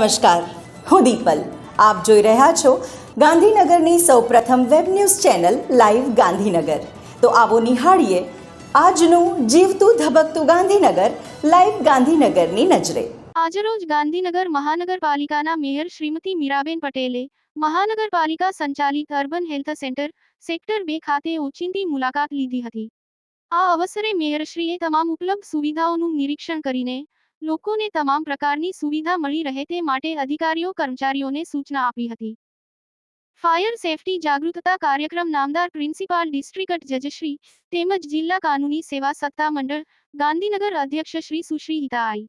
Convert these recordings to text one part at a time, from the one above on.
નમસ્કાર, હું દીપલ. આપ જોઈ રહ્યા છો ગાંધીનગરની સૌપ્રથમ web news channel live Gandhinagar. તો આવો નિહાળીએ આજનું જીવતું ધબકતું ગાંધીનગર, લાઈવ ગાંધીનગરની નજરે. આજરોજ ગાંધીનગર મહાનગરપાલિકાના મેયર શ્રીમતી મીરાબેન પટેલે મહાનગરપાલિકા સંચાલિત અર્બન હેલ્થ સેન્ટર, સેક્ટર બે ખાતે ઓચિંતી મુલાકાત લીધી હતી. આ અવસરે મેયરશ્રીએ તમામ ઉપલબ્ધ સુવિધાઓનું નિરીક્ષણ કરીને લોકોને તમામ પ્રકારની સુવિધા મળી રહે તે માટે અધિકારીઓ, કર્મચારીઓને સૂચના આપી હતી. ફાયર સેફટી જાગૃતતા કાર્યક્રમ નામદાર પ્રિન્સિપાલ ડિસ્ટ્રિક્ટ જજશ્રી તેમજ જિલ્લા કાનૂની સેવા સત્તા મંડળ ગાંધીનગર અધ્યક્ષ શ્રી સુશ્રી હિતાઈ.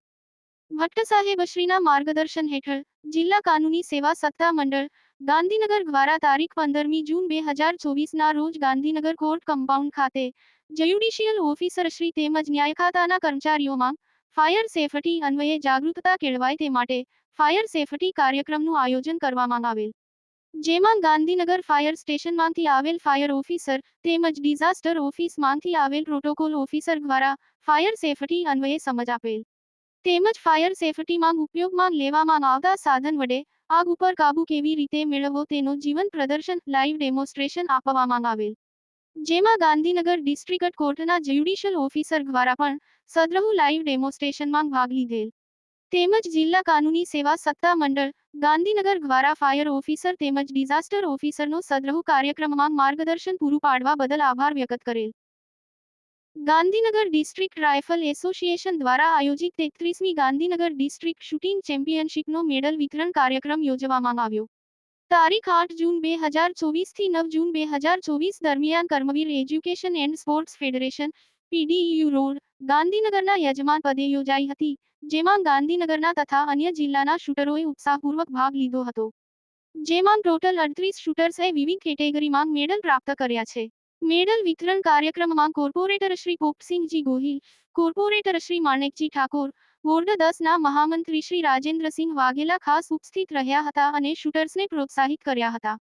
ભટ્ટ સાહેબશ્રીના માર્ગદર્શન હેઠળ જિલ્લા કાનૂની સેવા સત્તા મંડળ ગાંધીનગર દ્વારા તારીખ પંદરમી જૂન બે હજાર ચોવીસના રોજ ગાંધીનગર કોર્ટ કમ્પાઉન્ડ ખાતે જ્યુડિશિયલ ઓફિસરશ્રી તેમજ ન્યાય ખાતાના કર્મચારીઓમાં ફાયર સેફટી અન્વયે જાગૃતતા કેળવાય તે માટે ફાયર સેફટી કાર્યક્રમનું આયોજન કરવામાં આવેલ. જેમાં ગાંધીનગર ફાયર સ્ટેશનમાંથી આવેલ ફાયર ઓફિસર તેમજ ડિઝાસ્ટર ઓફિસમાંથી આવેલ પ્રોટોકોલ ઓફિસર દ્વારા ફાયર સેફટી અન્વયે સમજ આપેલ. તેમજ ફાયર સેફટીમાં ઉપયોગમાં લેવામાં આવતા સાધન વડે આગ ઉપર કાબુ કેવી રીતે મેળવવો તેનું જીવન પ્રદર્શન લાઈવ ડેમોન્સ્ટ્રેશન આપવામાં આવેલ. જેમાં ગાંધીનગર ડિસ્ટ્રિક્ટ કોર્ટના જ્યુડિશિયલ ઓફિસર દ્વારા પણ સદ્રહુ લાઈવ ડેમોન્સ્ટ્રેશનમાં ભાગ લીધેલ. તેમજ જિલ્લા કાનૂની સેવા સત્તા મંડળ, ગાંધીનગર દ્વારા ફાયર ઓફિસર તેમજ ડિઝાસ્ટર ઓફિસરનો સદ્રહુ કાર્યક્રમમાં માર્ગદર્શન પૂરું પાડવા બદલ આભાર વ્યક્ત કરેલ. ગાંધીનગર ડિસ્ટ્રિક્ટ રાઇફલ એસોસિએશન દ્વારા આયોજિત તેત્રીસમી ગાંધીનગર ડિસ્ટ્રિક્ટ શૂટિંગ ચેમ્પિયનશિપનો મેડલ વિતરણ કાર્યક્રમ યોજવામાં આવ્યો. તારીખ આઠ જૂન બે હજાર ચોવીસથી નવ જૂન બે હજાર ચોવીસ દરમિયાન Karmaveer education and sports federation PDU road, ગાંધીનગરના યજમાન પદે યોજાઈ હતી, જેમાં ગાંધીનગરના તથા અન્ય જિલ્લાના શૂટરોએ ઉત્સાહપૂર્વક ભાગ લીધો હતો. જેમાં ટોટલ અડત્રીસ શૂટર્સે વિવિધ કેટેગરીમાં મેડલ પ્રાપ્ત કર્યા છે. મેડલ વિતરણ કાર્યક્રમમાં corporator Shri Popsinhji Gohil, corporator Shri Manekji Thakor ward દસના મહામંત્રી શ્રી રાજેન્દ્રસિંહ વાઘેલા ખાસ ઉપસ્થિત રહ્યા હતા અને શૂટર્સને પ્રોત્સાહિત કર્યા હતા.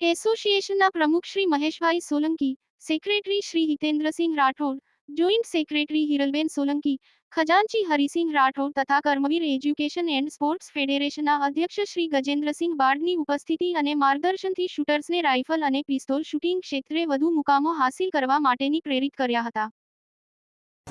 એસોસિએશનના પ્રમુખ Shri Maheshbhai Solanki, secretary Shri Hitendrasinh Rathod, joint secretary Hiralben Solanki, ખજાનચી Harisinh Rathod તથા કર્મવીર એજ્યુકેશન એન્ડ સ્પોર્ટ્સ ફેડરેશનના અધ્યક્ષ શ્રી ગજેન્દ્રસિંહ બાળની ઉપસ્થિતિ અને માર્ગદર્શનથી શૂટર્સને રાઇફલ અને પિસ્તોલ શૂટિંગ ક્ષેત્રે વધુ મુકામો હાંસિલ કરવા માટેની પ્રેરિત કર્યા હતા.